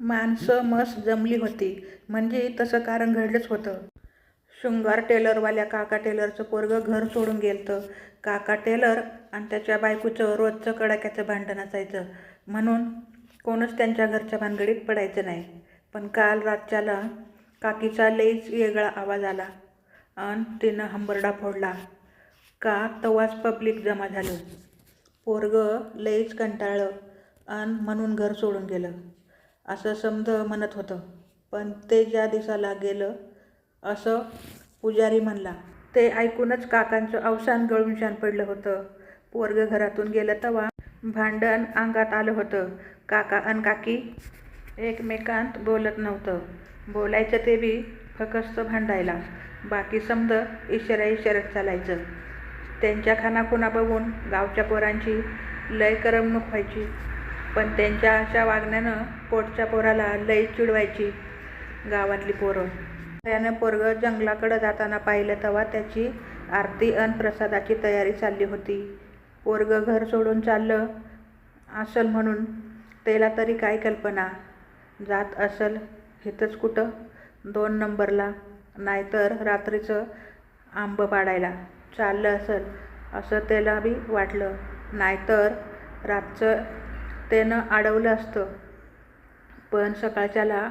माणसं मस जमली होती. म्हणजे तसं कारण घडलंच होतं. शृंगार टेलरवाल्या काका टेलरचं पोरगं घर सोडून गेलतं. काका टेलर आणि त्याच्या बायकोचं रोजचं कडाक्याचं भांडण असायचं. म्हणून कोणच त्यांच्या घरच्या भानगडीत पडायचं नाही. पण काल रातच्याला काकीचा लईच वेगळा आवाज आला. आणि तिनं हंबरडा फोडला. का तवाच पब्लिक जमा झालं. पोरगं लईच कंटाळलं. आणि म्हणून घर सोडून गेलं. असं समज म्हणत होतं. पण ते ज्या दिवसाला गेलं असं पुजारी म्हणला ते ऐकूनच काकांचं अवसान गळून शान पडलं होतं. पोरग घरातून गेलं तेव्हा भांडण अंगात आलं होतं. काका अन काकी एकमेकांत बोलत नव्हतं. बोलायचं ते बी फकस्त भांडायला. बाकी समज इशारा इशरत चालायचं. त्यांच्या खानाखुणा बघून गावच्या पोरांची लय करमणूक व्हायची. पण त्यांच्या अशा वागण्यानं पोटच्या पोराला लई चिडवायची गावातली पोरं. त्यानं पोरगं जंगलाकडं जाताना पाहिलं तेव्हा त्याची आरती अन प्रसादाची तयारी चालली होती. पोरगं घर सोडून चाललं असल म्हणून त्याला तरी काय कल्पना? जात असल हिथंच कुठं? दोन नंबरला नाहीतर रात्रीचं आंब पाडायला. चाललं असल असं त्याला बी वाटलं. नाहीतर रातचं त्यानं अडवलं असतं. पण सकाळच्याला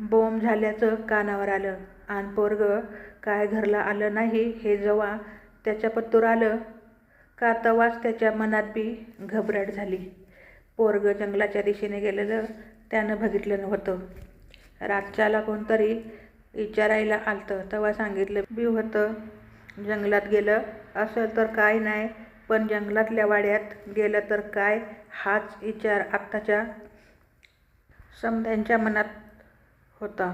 बोंब झाल्याचं कानावर आलं. आणि पोरग काय घरला आलं नाही हे जेव्हा त्याच्या पत्तूर आलं का तवाच त्याच्या मनात बी घबराट झाली. पोरग जंगलाच्या दिशेने गेलेलं त्यानं बघितलं नव्हतं. रातच्याला कोणतरी विचारायला आलतं तेव्हा सांगितलं बी होतं जंगलात गेलं असं तर काय नाही पण जंगलातल्या वाड्यात गेलं तर काय? हाच विचार आत्ताच्या समध्यांच्या मनात होता.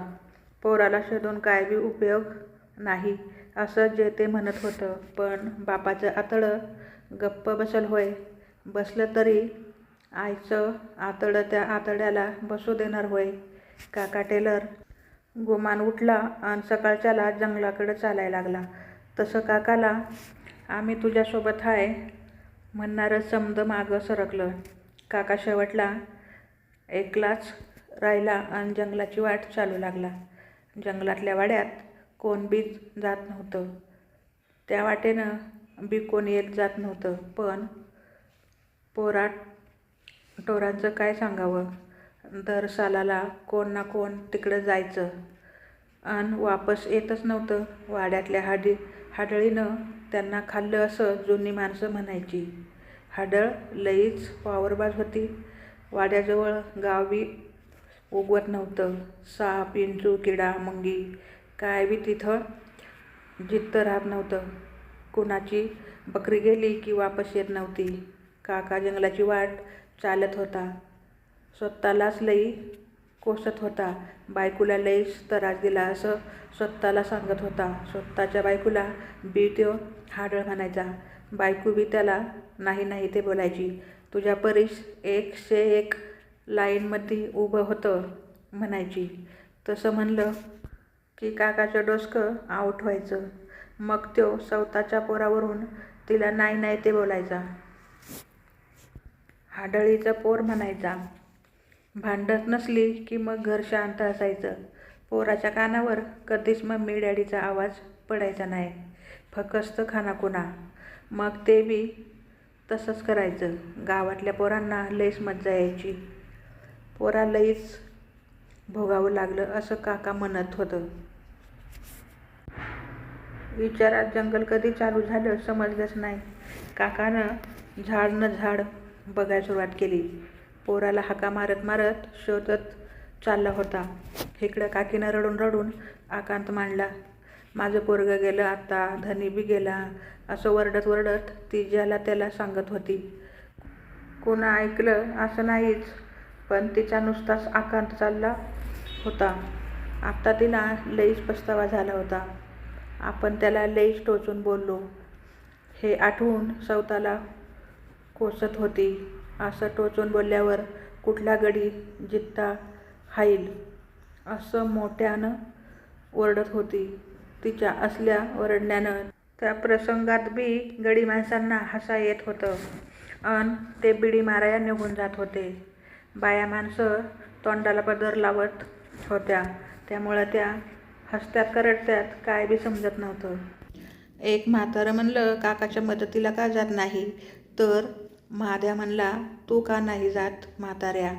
पोराला शोधून काय बी उपयोग नाही असं जे ते म्हणत होतं. पण बापाचं आतडं गप्प बसल होय. बसलं तरी आईचं आतडं त्या आतड्याला बसू देणार होय. काका टेलर गुमान उठला आणि सकाळच्याला जंगलाकडं चालायला लागला. तसं काकाला आम्ही तुझ्यासोबत आहे म्हणणारं समद मागं सरकलं. काका शेवटला एकलाच राहिला आणि जंगलाची वाट चालू लागला. जंगलातल्या वाड्यात कोण बी जात नव्हतं. त्या वाटेनं बी कोण येत जात नव्हतं. पण पोराट टोरांचं काय सांगावं? दर सालाला कोण ना कोण तिकडं जायचं. आणि वापस येतच नव्हतं. वाड्यातल्या हाडी हाडळीनं त्यांना खाल्लं असं जुनी माणसं म्हणायची. हाडळ लईच वावरबाज होती. वाड्याजवळ गावी उगवत नव्हतं. साप इंचू किडा मंगी काय बी तिथं जित्त राहत नव्हतं. कुणाची बकरी गेली की वापस येत नव्हती. काका जंगलाची वाट चालत होता. स्वतःलाच लई कोसत होता. बायकोला लईच त्रास दिला असं स्वतःला सांगत होता. स्वतःच्या बायकोला बी त्यो हाडळ म्हणायचा. बायको बी त्याला नाही नाही ते बोलायची. तुझ्या परीस एकशे एक लाईनमध्ये उभं होतं म्हणायची. तसं म्हणलं की काकाचं डोसकं आऊट व्हायचं. मग त्यो स्वतःच्या पोरावरून तिला नाही नाही ते बोलायचा. हाडळीचं पोर म्हणायचा. भांडत नसली की मग घर शांत असायचं. पोराच्या कानावर कधीच मम्मी डॅडीचा आवाज पडायचा नाही. फकस्त खानाकुना मग ते बी तसंच करायचं. गावातल्या पोरांना लईच मज्जा यायची. पोरा लईच भोगावं लागलं असं काका म्हणत होतं. विचारात जंगल कधी चालू झालं समजलंच नाही. काकानं झाड न झाड बघायला सुरुवात केली. पोराला हाका मारत मारत शोधत चालला होता. इकडं काकीनं रडून रडून आकांत मांडला माझं पोरगं गेलं आता धनी बी गेला असं वरडत वरडत ती ज्याला त्याला सांगत होती. कोणा ऐकलं? असं नाहीच. पण तिचा नुसताच आकांत चालला होता. आत्ता तिला लईच पस्तावा झाला होता. आपण त्याला लईच टोचून बोललो. हे आठवून सवताला कोसत होती. असं टोचून बोलल्यावर कुठला गडी जित्ता हाईल? असं मोठ्यानं ओरडत होती तिच्या असल्या ओरडण्यानं. त्या प्रसंगात बी गडी माणसांना हसा येत होतं. अन ते बिडी माराया निघून जात होते. बाया माणसं तोंडाला पदर लावत होत्या. त्यामुळं त्या हसत्यात करडत्यात काय बी समजत नव्हतं. एक म्हातारं म्हणलं काकाच्या मदतीला का जात नाही? तर महाद्या म्हणला तू का नाही जात म्हाताऱ्या?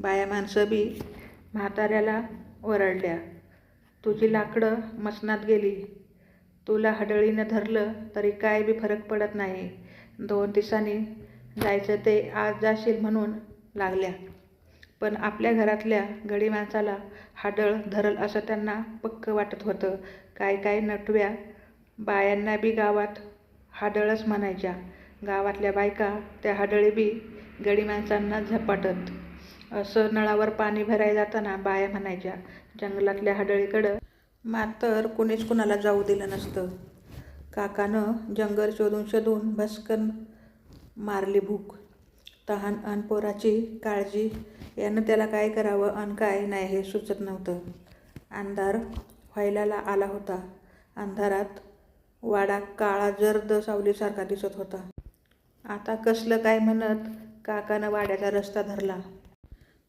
बाया माणसं बी म्हाताऱ्याला ओरडल्या तुझी लाकडं मसनात गेली. तुला हडळीनं धरलं तरी काय बी फरक पडत नाही. दोन दिवसांनी जायचं ते आज जाशील म्हणून लागल्या. पण आपल्या घरातल्या गडी माणसाला हाडळ धरल असं त्यांना पक्क वाटत होतं. काय काय नटव्या बायांना बी गावात हाडळच म्हणायच्या. गावातल्या बायका त्या हडळीबी गडी माणसांना झपाटत. असं नळावर पाणी भरायला जाताना बाया म्हणायच्या जंगलातल्या हडळीकडं मात्र कुणीच कुणाला जाऊ दिलं नसतं. काकानं जंगल शोधून शोधून भस्कन मारली भूक. तहान अन पोराची काळजी यानं त्याला काय करावं अन काय नाही हे सुचत नव्हतं. अंधार व्हायला आला होता. अंधारात वाडा काळा जर्द सावलीसारखा दिसत होता. आता कसलं काय म्हणत काकानं वाड्याचा रस्ता धरला.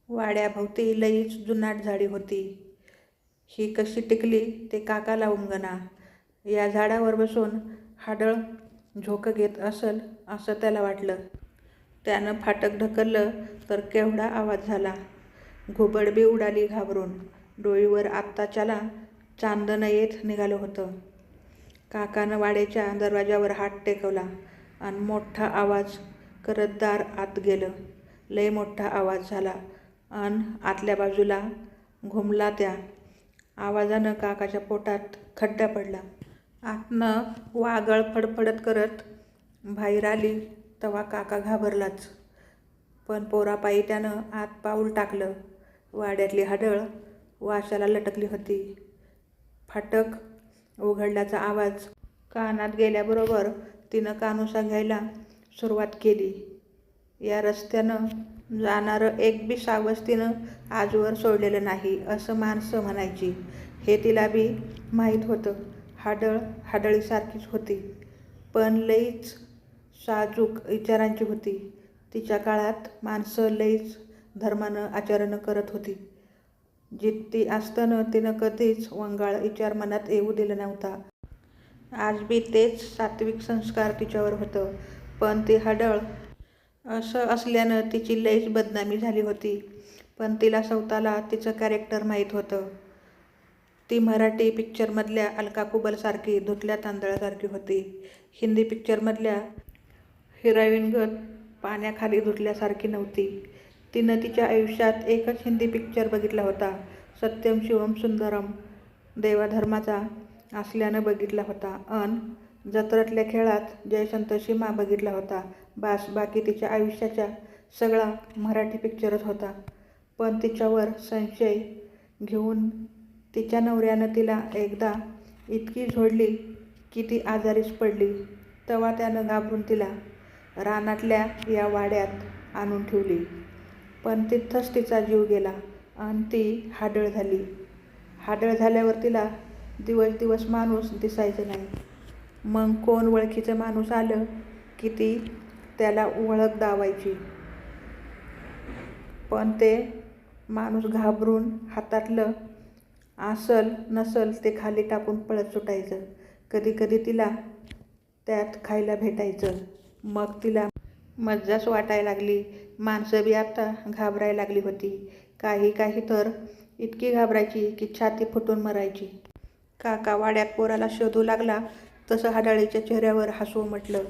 वाड्याभोवती लईच जुनाट झाडी होती. ही कशी टिकली ते काकाला उमगना या झाडावर बसून हाडळ झोकं घेत असल असं त्याला वाटलं. त्यानं फाटक ढकललं तर केवढा आवाज झाला. घुबडबी उडाली घाबरून. डोळीवर आत्ताच्याला चांदणं येत निघालं होतं. काकानं वाड्याच्या दरवाजावर हात टेकवला. आणि मोठा आवाज करत दार आत गेलं. लय मोठा आवाज झाला. आणि आतल्या बाजूला घुमला त्या. आवाजानं काकाच्या पोटात खड्डा पडला. आतनं वागळ फडफडत करत बाहेर आली तेव्हा काका घाबरलाच. पण पोरापायी त्यानं आत पाऊल टाकलं. वाड्यातली हाडळ वाशाला लटकली होती. फाटक उघडल्याचा आवाज कानात गेल्याबरोबर तिनं कानुसा घ्यायला सुरुवात केली. या रस्त्यानं जाणारं एक बी सावज तिनं आजवर सोडलेलं नाही असं माणसं म्हणायची. हे तिला बी माहीत होतं. हाडळ हाडळीसारखीच होती. पण लईच साजूक विचारांची होती. तिच्या काळात माणसं लईच धर्मानं आचरणं करत होती. जित्ती असताना तिनं कधीच वंगाळ विचार मनात येऊ दिला नव्हता. आज बी तेच सात्विक संस्कार तिच्यावर होतं पण ती हडळ. असं असल्यानं तिची लयच बदनामी झाली होती पण तिला स्वतःला तिचं कॅरेक्टर माहीत होतं. ती मराठी पिक्चरमधल्या अलका कुबलसारखी धुतल्या तांदळासारखी होती. हिंदी पिक्चरमधल्या हिरोईनगत पाण्याखाली धुतल्यासारखी नव्हती. तिनं तिच्या आयुष्यात एकच हिंदी पिक्चर बघितला होता सत्यम शिवम सुंदरम देवाधर्माचा. असल्यानं बघितला होता. अन जत्रातल्या खेळात जयसंत सीमा बघितला होता. बास बाकी तिच्या आयुष्याचा सगळा मराठी पिक्चरच होता. पण तिच्यावर संशय घेऊन तिच्या नवऱ्यानं तिला एकदा इतकी झोडली की ती आजारीच पडली. तेव्हा त्यानं घाबरून तिला रानातल्या या वाड्यात आणून ठेवली. पण तिथंच तिचा जीव गेला. आणि ती हाडळ झाली. हाडळ झाल्यावर तिला दिवस दिवस माणूस दिसायचं नाही. मग कोण ओळखीचं माणूस आलं की ती त्याला ओळख दावायची. पण ते माणूस घाबरून हातातलं असल नसल ते खाली टाकून पळत सुटायचं. कधी कधी तिला त्यात खायला भेटायचं. मग तिला मज्जाच वाटायला लागली. माणसं बी आता घाबरायला लागली होती. काही काही तर इतकी घाबरायची की छाती फुटून मरायची. काका वाड्यात पोराला शोधू लागला तसं हाडाळीच्या चेहऱ्यावर हसू म्हटलं.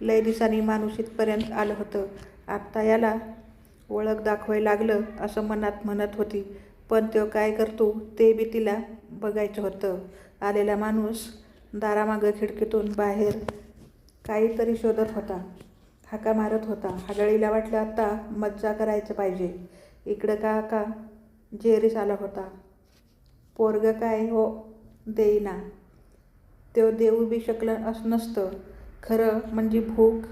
लय दिसांनी माणूस इथपर्यंत आलं होतं. आत्ता याला ओळख दाखवायला लागलं असं मनात म्हणत होती. पण तो काय करतो ते बी तिला बघायचं होतं. आलेला माणूस दारामागं खिडकीतून बाहेर काहीतरी शोधत होता. हाका मारत होता. हाडळीला वाटलं आत्ता मज्जा करायचं पाहिजे. इकडं काका जेरीस आला होता. पोरगं काय हो देईना. तो देऊ बी शकलं अस नसतं. खरं म्हणजे भूक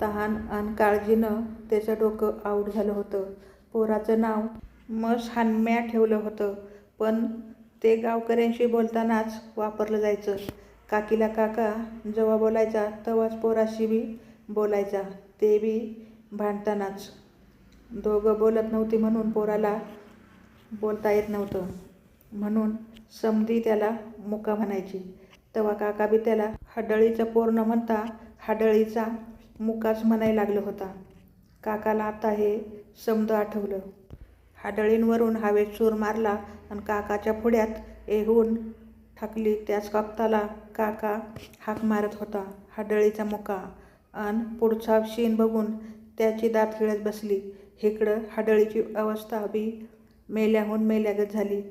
तहान आणि काळजीनं त्याचं डोकं आऊट झालं होतं. पोराचं नाव मस हानम्या ठेवलं होतं. पण ते गावकऱ्यांशी बोलतानाच वापरलं जायचं. काकीला काका जेव्हा बोलायचा तेव्हाच पोराशी बी बोलायचा. ते बी भांडतानाच. दोघं बोलत नव्हती म्हणून पोराला बोलता येत नव्हतं. म्हणून समधी त्याला मुका म्हणायची. तेव्हा काका बी त्याला हडळीचं पोर न म्हणता हडळीचा मुकाच म्हणायला लागला होता. काकाला आता हे समद आठवलं. हाडळींवरून हवेत सूर मारला आणि काकाच्या पुढ्यात येऊन ठाकली त्याच वक्ताला काका हाक मारत होता हाडळीचा मुका. आणि पुढचा शीन बघून त्याची दात खिळत बसली. इकडं हाडळीची अवस्था बी मेल्याहून मेल्यागत झाली.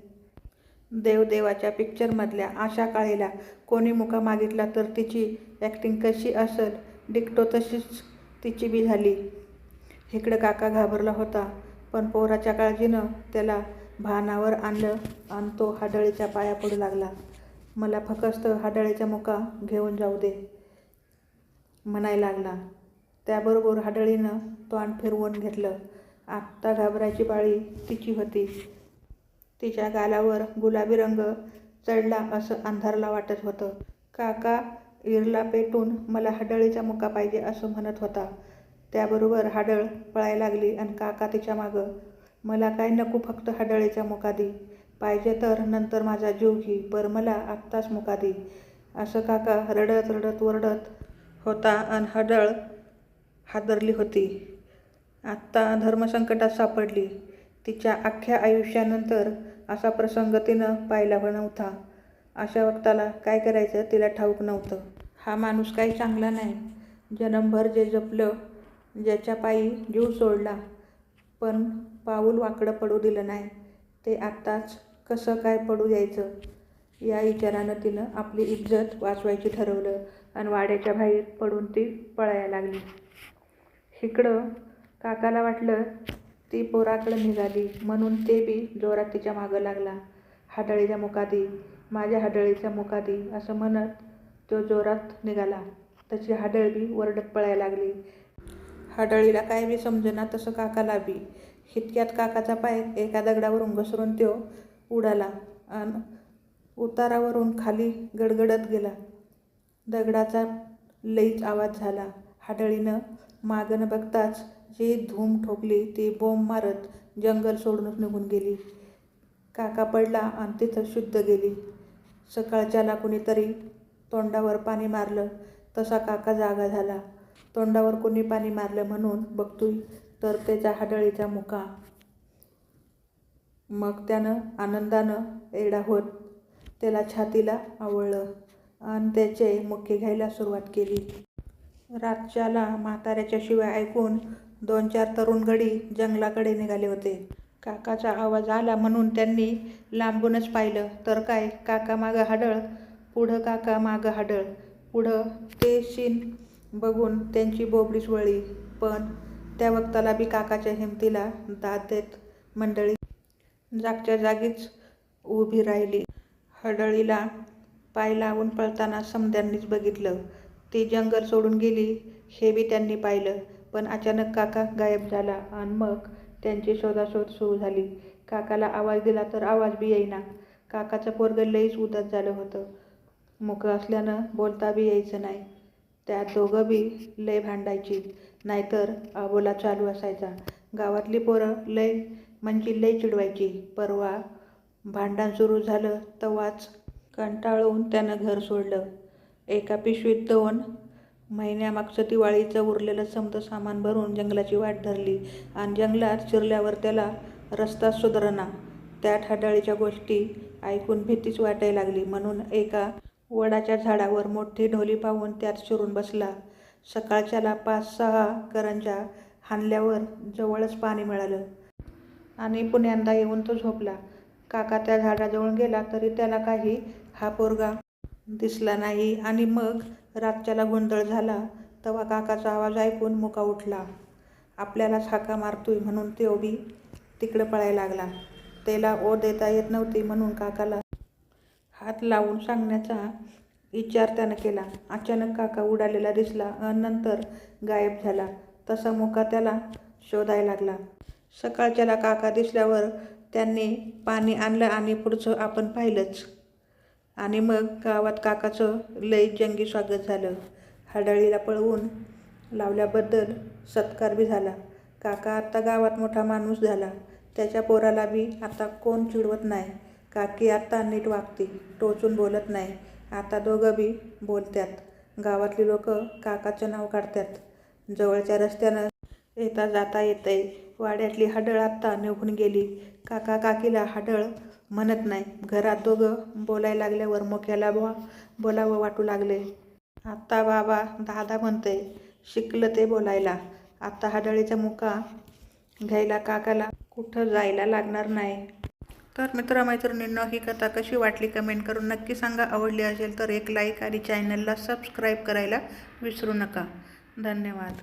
देवदेवाच्या पिक्चरमधल्या आशा काळीला कोणी मुका मागितला तर तिची ॲक्टिंग कशी असेल डिक्टो तशीच तिची बी झाली. इकडं काका घाबरला होता पण पोराच्या काळजीनं त्याला भानावर आणलं आणि तो हाडळीच्या पाया पडू लागला. मला फकस्त हाडळीचा मुका घेऊन जाऊ दे म्हणाय लागला. त्याबरोबर हाडळीनं तोंड फिरवून घेतलं. आत्ता घाबरायची पाळी तिची होती. तिच्या गालावर गुलाबी रंग चढला असं अंधारला वाटत होतं. काका इरला पेटून मला हडळीचा मुका पाहिजे असं म्हणत होता. त्याबरोबर हाडळ पळायला लागली आणि काका तिच्या मागं मला काय नको फक्त हाडळीचा मुका दे. पाहिजे तर नंतर माझा जीव घे पर मला आत्ताच मुका दे. असं काका रडत रडत वरडत होता आणि हडळ हादरली होती. आत्ता धर्मसंकटात सापडली. तिच्या अख्ख्या आयुष्यानंतर असा प्रसंग तिनं पाहिला नव्हता. अशा वक्ताला काय करायचं तिला ठाऊक नव्हतं. हा माणूस काही चांगला नाही. जन्मभर जे जपलं ज्याच्या पायी जीव सोडला पण पाऊल वाकडं पडू दिलं नाही. ते आत्ताच कसं काय पडू द्यायचं? या विचारानं तिनं आपली इज्जत वाचवायची ठरवलं आणि वाड्याच्या बाहेर पडून ती पळायला लागली. इकडं काकाला वाटलं ती पोराकडं निघाली. म्हणून ते बी जोरात तिच्या मागं लागला. हाडळीच्या मुकादी माझ्या हाडळीच्या मुकादी असं म्हणत तो जोरात निघाला. तशी हाडळ बी वरडत पळायला लागली. हाडळीला काय बी समजेना तसं काकाला बी. हितक्यात काकाचा पाय एका दगडावरून घसरून तो उडाला आणि उतारावरून खाली गडगडत गेला. दगडाचा लईच आवाज झाला. हाडळीनं मागं बघताच जी धूम ठोकली ती बोंब मारत जंगल सोडूनच निघून गेली. काका पडला आणि तिथं शुद्ध गेली. सकाळच्याला कुणीतरी तोंडावर पाणी मारलं. तसा काका जागा झाला. तोंडावर कोणी पाणी मारलं म्हणून बघतोय तर त्याच्या हाडळीचा मुका मग त्यानं आनंदानं एडा होत त्याला छातीला आवळलं आणि त्याचे मुके घ्यायला सुरुवात केली. रातच्याला म्हाताऱ्याच्या शिवाय ऐकून दोन चार तरुण गडी जंगलाकडे निघाले होते. काकाचा आवाज आला म्हणून त्यांनी लांबूनच पाहिलं. तर काय? काका मागं हाडळ? पुढं काका मागं हाडळ? पुढं ते शीन बघून त्यांची बोबडीच वळली पण त्या वक्ताला बी काकाच्या हिमतीला दाद देत मंडळी जागच्या जागीच उभी राहिली. हडळीला पाय लावून पळताना समध्यांनीच बघितलं. ती जंगल सोडून गेली हे बी त्यांनी पाहिलं. पण अचानक काका गायब झाला आणि मग त्यांची शोधाशोध सुरू झाली. काकाला आवाज दिला तर आवाज बी येईना. काकाचं पोरगं लईच उदास झालं होतं. मुकं असल्यानं बोलता बी यायचं नाही. त्या दोघं बी लय भांडायची. नाहीतर आबोला चालू असायचा. गावातली पोरं लय म्हणजे लय चिडवायची. परवा भांडण सुरू झालं तवाच कंटाळून त्यानं घर सोडलं. एका पिशवीत दोन महिन्यामागचं दिवाळीचं उरलेलं समतं सामान भरून जंगलाची वाट धरली आणि जंगलात शिरल्यावर त्याला रस्ता सुधरणा. त्या ठाडाळीच्या गोष्टी ऐकून भीतीच वाटायला लागली. म्हणून एका वडाच्या झाडावर मोठी ढोली पाहून त्यात शिरून बसला. सकाळच्याला पाच सहा करंजा हाणल्यावर जवळच पाणी मिळालं आणि पुण्यांदा येऊन तो झोपला. काका त्या झाडाजवळ गेला तरी त्याला काही हा पोरगा दिसला नाही आणि मग रातच्याला गोंधळ झाला तेव्हा काकाचा आवाज ऐकून मुका उठला. आपल्यालाच हाका मारतोय म्हणून तो बी तिकडं पळायला लागला. त्याला ओ देता येत नव्हती म्हणून काकाला हात लावून सांगण्याचा विचार त्यानं केला. अचानक काका उडालेला दिसला अन् नंतर गायब झाला. तसा मुका त्याला शोधायला लागला. सकाळच्याला काका दिसल्यावर त्यांनी पाणी आणलं आणि पुढचं आपण पाहिलंच. आणि मग गावात काकाचं लई जंगी स्वागत झालं. हाडळीला पळवून लावल्याबद्दल सत्कार बी झाला. काका आत्ता गावात मोठा माणूस झाला. त्याच्या पोराला बी आता कोण चिडवत नाही. काकी आत्ता नीट वागते टोचून बोलत नाही. आता दोघं बी बोलत्यात. गावातली लोक काकाचं नाव काढतात जवळच्या रस्त्यानं येता जाता येतंय. वाड्यातली हाडळ आत्ता निघून गेली. काका काकीला हाडळ म्हणत नाही. घरात दोघं बोलायला लागल्यावर मोक्याला बो बोलावं वाटू लागले. आत्ता बाबा दादा म्हणते शिकलं ते बोलायला. आत्ता हाडळीचा मुका घ्यायला काकाला कुठं जायला लागणार नाही? तर मित्रमैत्रिणींनो ही कथा कशी वाटली कमेंट करून नक्की सांगा. आवडली असेल तर एक लाईक आणि चॅनलला सबस्क्राईब करायला विसरू नका. धन्यवाद.